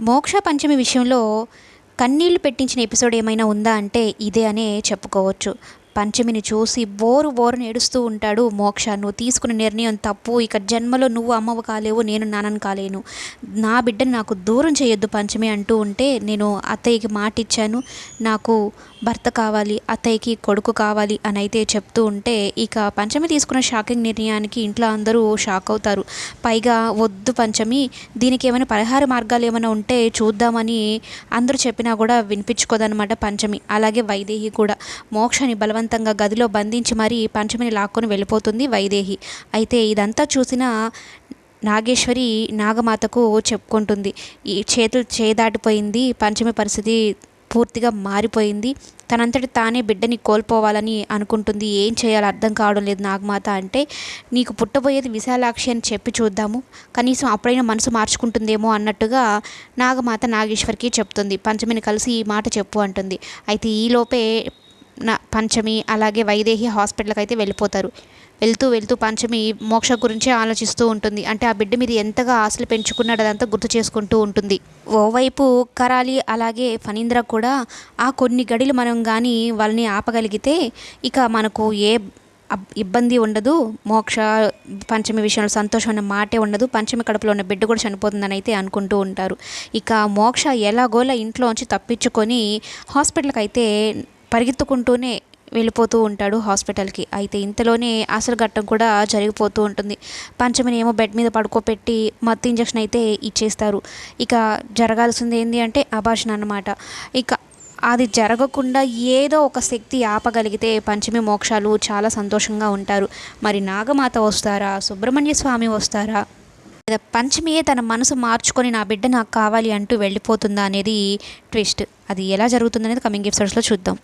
మోక్ష పంచమి విషయంలో కన్నీళ్ళు పెట్టించిన ఎపిసోడ్ ఏమైనా ఉందా అంటే ఇదే అనే చెప్పుకోవచ్చు. పంచమిని చూసి బోరు బోరుని ఏడుస్తూ ఉంటాడు మోక్ష. నువ్వు తీసుకున్న నిర్ణయం తప్పు. ఇక జన్మలో నువ్వు అమ్మవు కాలేవు నేను నాన్నని కాలేను. నా బిడ్డను నాకు దూరం చేయొద్దు పంచమి అంటూ ఉంటే నేను అత్తయ్యకి మాట ఇచ్చాను నాకు భర్త కావాలి అత్తయ్యకి కొడుకు కావాలి అని అయితే చెప్తూ ఉంటే ఇక పంచమి తీసుకున్న షాకింగ్ నిర్ణయానికి ఇంట్లో అందరూ షాక్ అవుతారు. పైగా వద్దు పంచమి. దీనికి ఏమైనా పరిహార మార్గాలు ఏమైనా ఉంటే చూద్దామని అందరూ చెప్పినా కూడా వినిపించుకోదన్నమాట పంచమి. అలాగే వైదేహి కూడా. మోక్షని బలవంతంగా గదిలో బంధించి మరీ పంచమిని లాక్కొని వెళ్ళిపోతుంది వైదేహి. అయితే ఇదంతా చూసిన నాగేశ్వరి నాగమాతకు చెప్పుకుంటుంది. ఈ చేతులు చేదాటిపోయింది. పంచమి పరిస్థితి పూర్తిగా మారిపోయింది. తనంతటి తానే బిడ్డని కోల్పోవాలని అనుకుంటుంది. ఏం చేయాలో అర్థం కావడం లేదు నాగమాత అంటే నీకు పుట్టబోయేది విశాలాక్షి అని చెప్పి చూద్దాము. కనీసం అప్పుడైనా మనసు మార్చుకుంటుందేమో అన్నట్టుగా నాగమాత నాగేశ్వరికి చెప్తుంది. పంచమిని కలిసి ఈ మాట చెప్పు అంటుంది. అయితే ఈలోపే పంచమి అలాగే వైదేహి హాస్పిటల్కి అయితే వెళ్ళిపోతారు. వెళ్తూ వెళ్తూ పంచమి మోక్ష గురించే ఆలోచిస్తూ ఉంటుంది. అంటే ఆ బిడ్డ మీద ఎంతగా ఆశలు పెంచుకున్నాడు అదంతా గుర్తు చేసుకుంటూ ఉంటుంది. ఓవైపు కరాలి అలాగే ఫణీంద్ర కూడా ఆ కొన్ని గడిలు మనం కానీ వాళ్ళని ఆపగలిగితే ఇక మనకు ఏ అబ్- ఇబ్బంది ఉండదు. మోక్ష పంచమి విషయంలో సంతోషం అన్న మాటే ఉండదు. పంచమి కడుపులో ఉన్న బిడ్డ కూడా చనిపోతుందని అయితే అనుకుంటూ ఉంటారు. ఇక మోక్ష ఎలాగోలా ఇంట్లోంచి తప్పించుకొని హాస్పిటల్కి అయితే పరిగెత్తుకుంటూనే వెళ్ళిపోతూ ఉంటాడు హాస్పిటల్కి. అయితే ఇంతలోనే అసలు ఘట్టం కూడా జరిగిపోతూ ఉంటుంది. పంచమిని ఏమో బెడ్ మీద పడుకోబెట్టి మత్తు ఇంజక్షన్ అయితే ఇచ్చేస్తారు. ఇక జరగాల్సింది ఏంటి అంటే అభాషణ అన్నమాట. ఇక అది జరగకుండా ఏదో ఒక శక్తి ఆపగలిగితే పంచమి మోక్షాలు చాలా సంతోషంగా ఉంటారు. మరి నాగమాత వస్తారా? సుబ్రహ్మణ్య స్వామి వస్తారా? లేదా పంచమియే తన మనసు మార్చుకొని నా బిడ్డ నాకు కావాలి అంటూ వెళ్ళిపోతుందా అనేది ట్విస్ట్. అది ఎలా జరుగుతుందనేది కమింగ్ ఎపిసోడ్స్లో చూద్దాం.